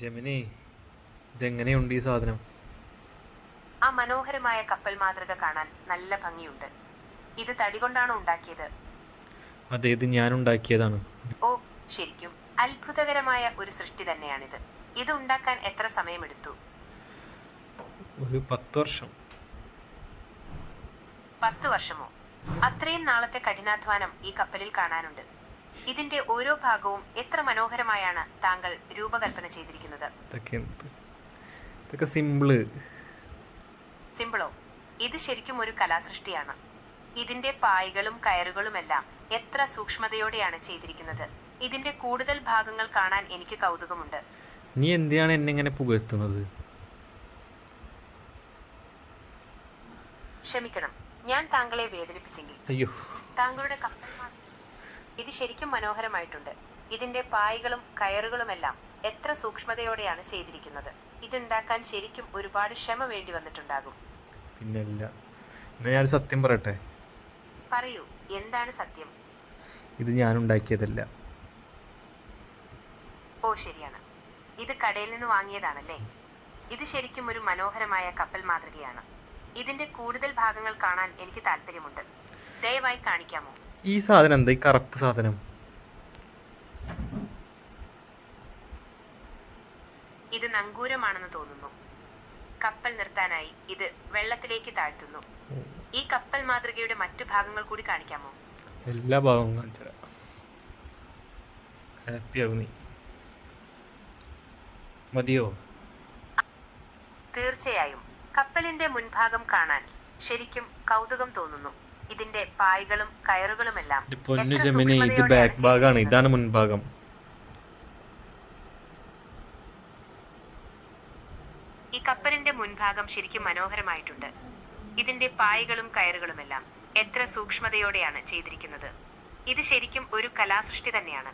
Gemini ഇതെങ്ങനെയുണ്ട് ഈ സാധനം? ആ മനോഹരമായ കപ്പൽ മാതൃക കാണാൻ നല്ല ഭംഗിയുണ്ട്. ഇത് തടി കൊണ്ടാണ് ഉണ്ടാക്കിയത്? അതെ ഇത് ഞാൻ ഉണ്ടാക്കിയതാണ്. ഓ ശരിക്കും അത്ഭുതകരമായ ഒരു സൃഷ്ടി തന്നെയാണിത്. ഇത് ഉണ്ടാക്കാൻ എത്ര സമയമെടുത്തു? ഒരു പത്ത് വർഷം. പത്ത് വർഷമോ? അത്രയും നാളത്തെ കഠിനാധ്വാനം ഈ കപ്പലിൽ കാണാനുണ്ട്. ഇതിന്റെ ഓരോ ഭാഗവും എത്ര മനോഹരമായാണ് താങ്കൾ രൂപകൽപ്പന ചെയ്തിരിക്കുന്നത്? ഇതൊക്കെ സിമ്പിൾ. സിമ്പിളോ? ഇത് ശരിക്കും ഒരു കലാസൃഷ്ടിയാണ്. ഇതിന്റെ പായകളും കയറുകളുമെല്ലാം എത്ര സൂക്ഷ്മതയോടെയാണ് ചെയ്തിരിക്കുന്നത്? ഇതിന്റെ കൂടുതൽ ഭാഗങ്ങൾ കാണാൻ എനിക്ക് കൗതുകമുണ്ട്. നീ എന്തിനാണ് എന്നെ ഇങ്ങനെ പുകഴ്ത്തുന്നത്? ക്ഷമിക്കണം. ഞാൻ താങ്കളെ വേദനിപ്പിച്ചെങ്കിൽ. അയ്യോ. താങ്കളുടെ കപ്പൽ ഇത് ശരിക്കും മനോഹരമായിട്ടുണ്ട്. ഇതിന്റെ പായകളും കയറുകളുമെല്ലാം എത്ര സൂക്ഷ്മതയോടെയാണ് ചെയ്തിരിക്കുന്നത്. ഇതുണ്ടാക്കാൻ ശരിക്കും ഒരുപാട് ക്ഷമ വേണ്ടി വന്നിട്ടുണ്ടാകും. പിന്നല്ല. ഞാനൊരു സത്യം പറയട്ടെ? പറയൂ. എന്താണ് സത്യം? ഇത് ഞാൻ ഉണ്ടാക്കിയതല്ല ഓ ശരിയാണ്. ഇത് കടയിൽ നിന്ന് വാങ്ങിയതാണല്ലേ? ഇത് ശരിക്കും ഒരു മനോഹരമായ കപ്പൽ മാതൃകയാണ്. ഇതിന്റെ കൂടുതൽ ഭാഗങ്ങൾ കാണാൻ എനിക്ക് താല്പര്യമുണ്ട്. ദയവായി കാണിക്കാമോ? ഈ സാധനം എന്താ? ഈ കറുപ്പ് സാധനം. ഇത് നങ്കൂരമാണെന്ന് തോന്നുന്നു. കപ്പൽ നിർത്താനായി ഇത് വെള്ളത്തിലേക്ക് താഴ്ത്തുന്നു. ഈ കപ്പൽ മാതൃകയുടെ മറ്റു ഭാഗങ്ങൾ കൂടി കാണിക്കാമോ? എല്ലാ ഭാഗവും കാണിച്ചു നീ. മതിയോ? തീർച്ചയായും. കപ്പലിന്റെ മുൻഭാഗം കാണാൻ ശരിക്കും കൗതുകം തോന്നുന്നു. ഇതിന്റെ പായകളും കയറുകളുമെല്ലാം പൊന്നു ജമിനി ഇത് ബാക്ക് ഭാഗമാണ് ഇതാണ് മുൻഭാഗം. ഈ കപ്പലിന്റെ മുൻഭാഗം ശരിക്കും മനോഹരമായിട്ടുണ്ട്. ഇതിന്റെ പായകളും കയറുകളുമെല്ലാം എത്ര സൂക്ഷ്മതയോടെയാണ് ചെയ്തിരിക്കുന്നത്. ഇത് ശരിക്കും ഒരു കലാസൃഷ്ടി തന്നെയാണ്.